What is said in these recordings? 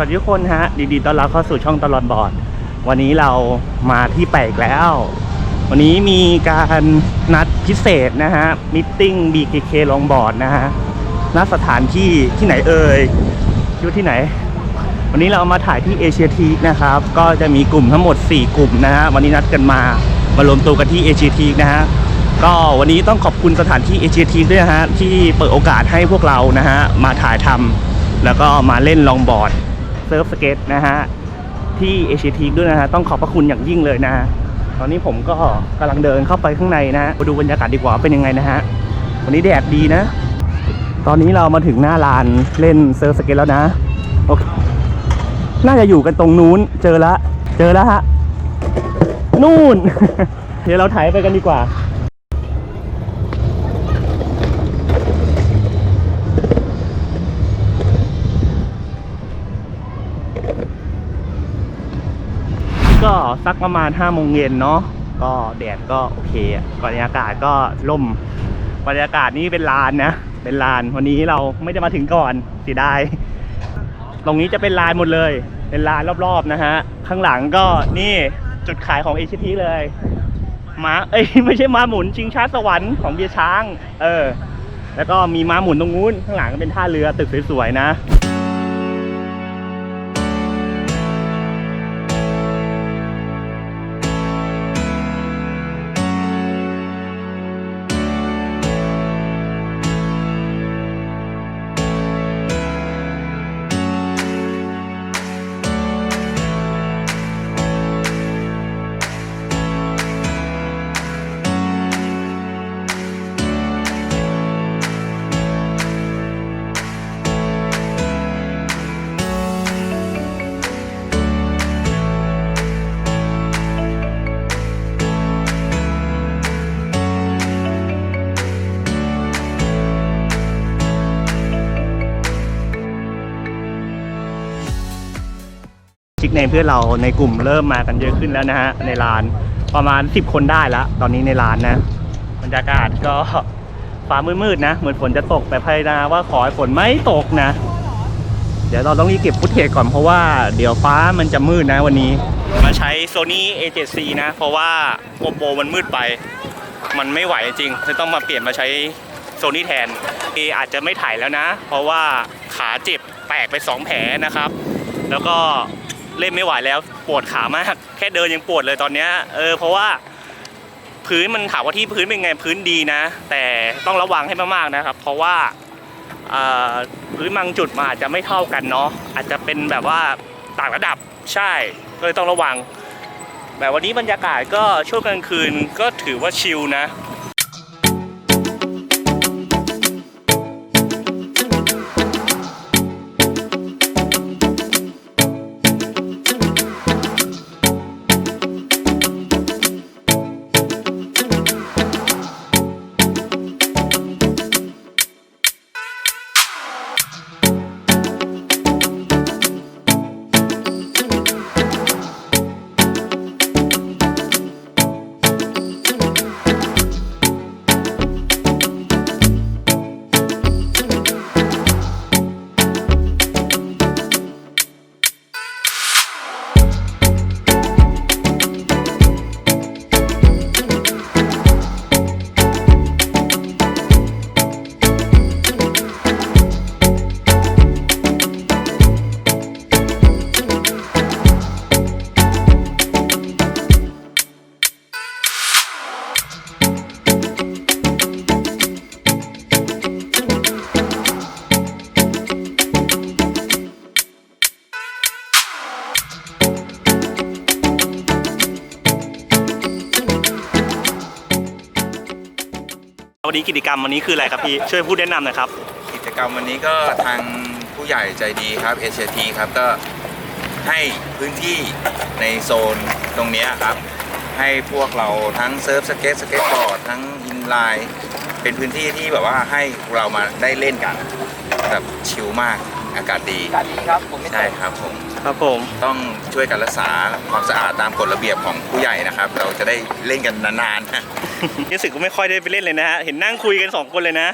วัสดีทุกคนฮะดีๆต้อนรับเข้าสู่ช่องตลอดบอร์ดวันนี้เรามาที่แปลกแล้ว วันนี้มีการนัดพิเศษนะฮะมิทติ้ง BKK ลองบอร์ดนะฮะณสถานที่ที่ไหนเอ่ยคิดว่าที่ไหน วันนี้เรามาถ่ายที่เอเชียทีนะครับ ก็จะมีกลุ่มทั้งหมด 4 กลุ่มนะฮะวันนี้นัดกันมามารวมตัวกันที่เอเชียทีนะฮะก็วันนี้ต้องขอบคุณสถานที่เอเชียทีด้วยฮะที่เปิดโอกาสให้พวกเรานะฮะมาถ่ายทำแล้วก็มาเล่นลองบอร์ด เซิร์ฟสเก็ตนะฮะที่เอเชียทีด้วยนะฮะต้องขอบพระคุณอย่างยิ่งเลยนะฮะตอนนี้ผมก็กำลังเดินเข้าไปข้างในนะฮะมาดูบรรยากาศดีกว่าเป็นยังไงนะฮะวันนี้แดดดีนะ ตอนนี้เรามาถึงหน้าลานเล่นเซิร์ฟสเก็ตแล้วนะโอเคน่าจะอยู่กันตรงนู้นเจอละเจอแล้วฮะนู่น เดี๋ยวเราถ่ายไปกันดีกว่า ก็ สักประมาณ5โมงเย็นเนาะก็แดดก็โอเคอะบรรยากาศก็ร่มบรรยากาศนี้เป็นลานนะ เป็นลานวันนี้เราไม่ได้มาถึงก่อนเสียดายตรงนี้จะเป็นลานหมดเลย เป็นลานรอบๆนะฮะ ข้างหลังก็นี่จุดขายของเอชทีเลยม้าเอ้ยไม่ใช่ม้าหมุนชิงช้าสวรรค์ของเบียช้าง เออ แล้วก็มีม้าหมุนตรงนู้นข้างหลังก็เป็นท่าเรือตึกสวยๆนะ ชิกเนมเพื่อนเราในกลุ่มเริ่มมากันเยอะขึ้นแล้วนะฮะในลานประมาณ 10 คนได้แล้วตอนนี้ในลานนะบรรยากาศก็ฟ้ามืดๆนะ เหมือนฝนจะตกแต่ภายนาว่าขอให้ฝนไม่ตกนะ เดี๋ยวเราต้องรีบเก็บฟุตเทจก่อนเพราะว่าเดี๋ยวฟ้ามันจะมืดนะวันนี้ มาใช้ Sony A7C นะ เพราะว่าโกโปมันมืดไป มันไม่ไหวจริงเลยต้องมาเปลี่ยนมาใช้โซนี่แทนเออาจจะไม่ถ่ายแล้วนะ เพราะว่าขาเจ็บแตกไป 2 แผลนะครับ แล้วก็ เล่นไม่ไหวแล้วปวดขามาก แค่เดินยังปวดเลยตอนเนี้ยเออเพราะว่าพื้นมันถามว่าที่พื้นเป็นไงพื้นดีนะ แต่ต้องระวังให้มากๆนะครับ เพราะว่าพื้นบางจุดมันอาจจะไม่เท่ากันเนาะอาจจะเป็นแบบว่าต่างระดับใช่ก็เลยต้องระวัง แบบวันนี้บรรยากาศก็ช่วงกลางคืนก็ถือว่าชิลนะ กิจกรรมวันนี้คืออะไรครับพี่ช่วยพูดแนะนำหน่อยครับ กิจกรรมวันนี้ก็ทางผู้ใหญ่ใจดีครับเอชทีครับก็ให้พื้นที่ในโซนตรงเนี้ยครับ ให้พวกเราทั้งเซิร์ฟสเก็ตสเก็ตบอร์ดทั้งอินไลน์ เป็นพื้นที่ที่แบบว่าให้เรามาได้เล่นกันแบบชิลมาก อากาศดี อากาศดีครับผมไม่ใช่ครับผม ครับผมต้องช่วยกันรักษาความสะอาดตามกฎระเบียบของผู้ใหญ่นะครับ เราจะได้เล่นกันนานๆรู้สึกก็ไม่ค่อยได้ไปเล่นเลยนะฮะ เห็นนั่งคุยกันสองคนเลยนะ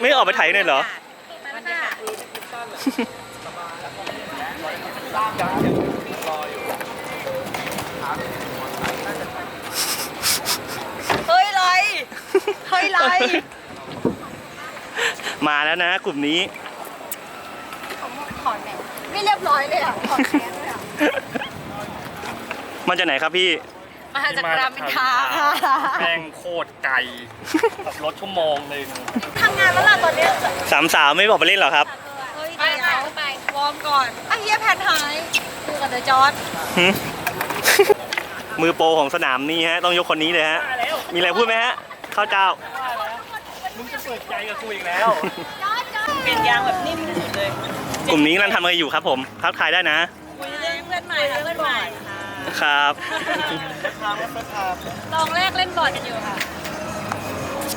ไม่ออกไปถ่ายหน่อยเหรอ เฮ้ยไร เฮ้ยไร มาแล้วนะกลุ่มนี้ ถอนแหนไม่เรียบร้อยเลยอะถอนแหนเลยอะมาจากไหนครับพี่ มาจากรามอินทราค่ะแม่งโคตรไกลขับรถชั่วโมงหนึ่งทำงานแล้วล่ะตอนเนี้ยสามสาวไม่บอกไปเล่นเหรอครับ เฮ้ยไปไปไปวอร์มก่อนไอ้เฮียแพนหายดูกับเดอะจอร์ดหึมือโปรของสนามนี้ฮะ ต้องยกคนนี้เลยฮะ มีอะไรพูดไหมฮะข้าวเจ้า มึงจะเปิดใจกับกูอีกแล้ว เปลี่ยนยางแบบนิ่มที่สุดเลยกลุ่มนี้กำลังทำอะไรอยู่ครับผมทักทายได้นะ คุยเรื่องเพื่อนใหม่ค่ะเพื่อนใหม่ครับ ลองแรกเล่นบอร์ดกันอยู่ค่ะ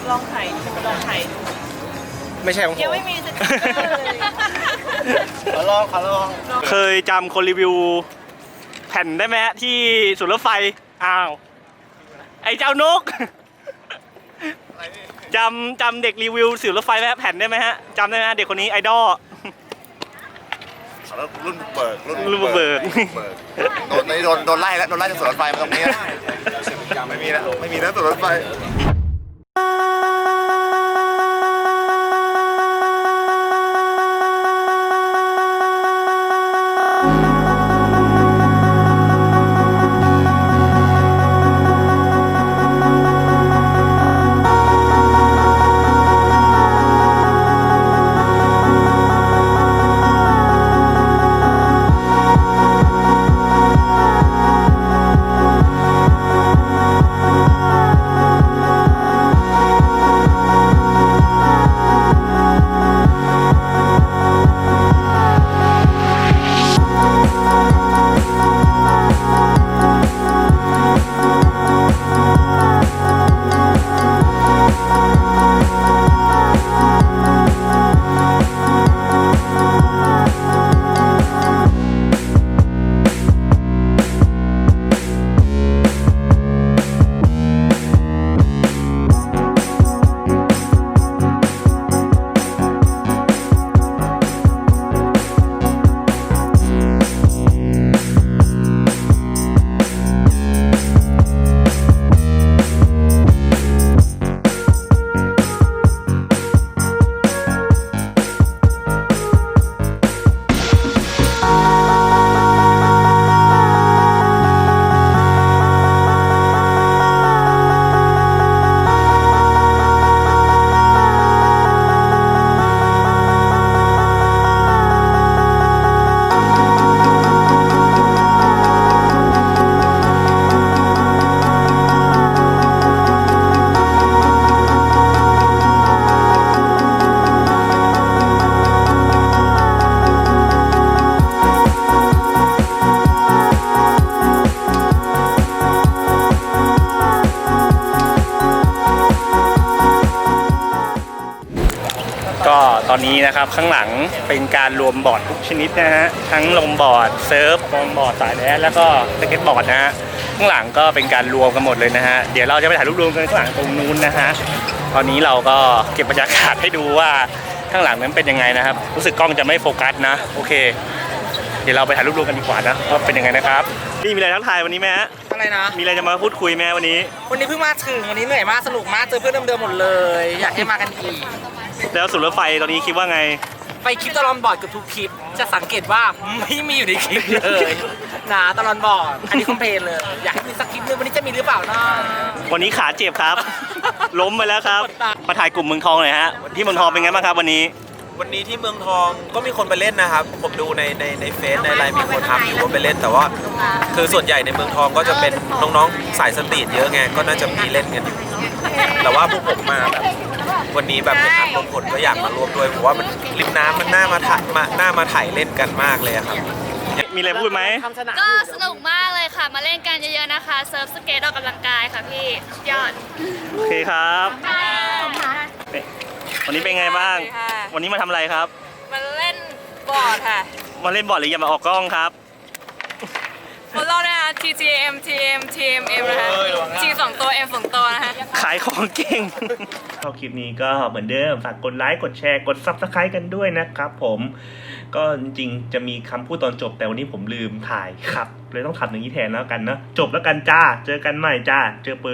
ลองไถ่ลองไถ่ไม่ใช่ของผยังมไม่มีสติ๊กเกอร์เลยขอลองขอลองเคยจำคนรีวิว แผ่นได้ไหมฮะที่สุนรถไฟ อ้าว ไอ้เจ้านก จำจำเด็กรีวิวสื่อรถไฟไหมฮะแผ่นได้ไหมฮะจำได้ไหมฮะเด็กคนนี้ไอดอล แล้วรุ่นบุกเบิกรุ่นบุกเบิกเบิกโดนโดนโดนไล่แล้วโดนไล่จากสวนรถไฟมาตรงนี้นะไม่มีแล้วไม่มีแล้วสวนรถไฟ อนนี้นะครับข้างหลังเป็นการรวมบอร์ดทุกชนิดนะฮะทั้งลงบอร์ดเซิร์ฟลงบอร์ดสายแดนแล้วก็สเก็ตบอร์ดนะฮะข้างหลังก็เป็นการรวมกันหมดเลยนะฮะเดี๋ยวเราจะไปถ่ายรูปรวมกันข้างหลังตรงนู้นนะฮะตอนนี้เราก็เก็บบรรยากาศให้ดูว่าข้างหลังนั้นเป็นยังไงนะครับ รู้สึกกล้องจะไม่โฟกัสนะโอเค เดี๋ยวเราไปถ่ายรูปรวมกันดีกว่านะว่าเป็นยังไงนะครับนี่มีอะไรทักทายวันนี้ไหมฮะอะไรนะ มีอะไรจะมาพูดคุยไหมวันนี้ วันนี้เพิ่งมาถึงวันนี้เหนื่อยมากสนุกมากเจอเพื่อนเดิมๆหมดเลย อยากให้มากันอีก แล้วสุดรถไฟตอนนี้คิดว่าไง ไปคลิปตลอนบอร์ดกับทุกคลิป จะสังเกตว่าไม่มีอยู่ในคลิปเลยนะตลอนบอร์ดอันนี้คอมเพลนเลย อยากให้มีสักคลิปนึงวันนี้จะมีหรือเปล่านะวันนี้ขาเจ็บครับ ล้มไปแล้วครับมาถ่ายกลุ่มเมืองทองหน่อยฮะที่เมืองทองเป็นไงบ้างครับวันนี้ วันนี้ที่เมืองทองก็มีคนไปเล่นนะครับ ผมดูในในในเฟซในไลน์มีคนทำอยู่ว่าไปเล่นแต่ว่า คือส่วนใหญ่ในเมืองทองก็จะเป็นน้องๆสายสตรีทเยอะไงก็น่าจะมีเล่นกันอยู่ แต่ว่าพวกผมมาแบบวันนี้แบบเป็นทางรวมผลก็อยากมาร่วมด้วยผมว่ามันริมน้ำมันน่ามาถ่ายมาน่ามาถ่ายเล่นกันมากเลยอะครับ มีอะไรพูดไหม ก็สนุกมากเลยค่ะ มาเล่นกันเยอะๆนะคะ เซิร์ฟสเกตออกกำลังกายค่ะพี่สุดยอด โอเคครับนี่วันนี้เป็นไงบ้างค่ะวันนี้มาทำอะไรครับ มาเล่นบอร์ดค่ะ มาเล่นบอร์ดหรืออย่ามาออกกล้องครับ ฟอลโล่นะคะ TTM TM TMM นะคะ T สองตัว M สองตัวนะคะ ขายของเก่ง ชอบคลิปนี้ก็เหมือนเดิม ฝากกดไลค์ กดแชร์ กด Subscribe กันด้วยนะครับผม ก็จริงๆจะมีคำพูดตอนจบแต่วันนี้ผมลืมถ่ายครับ เลยต้องทำอย่างนี้แทนแล้วกันเนอะจบแล้วกันจ้า เจอกันใหม่จ้า เจอปืน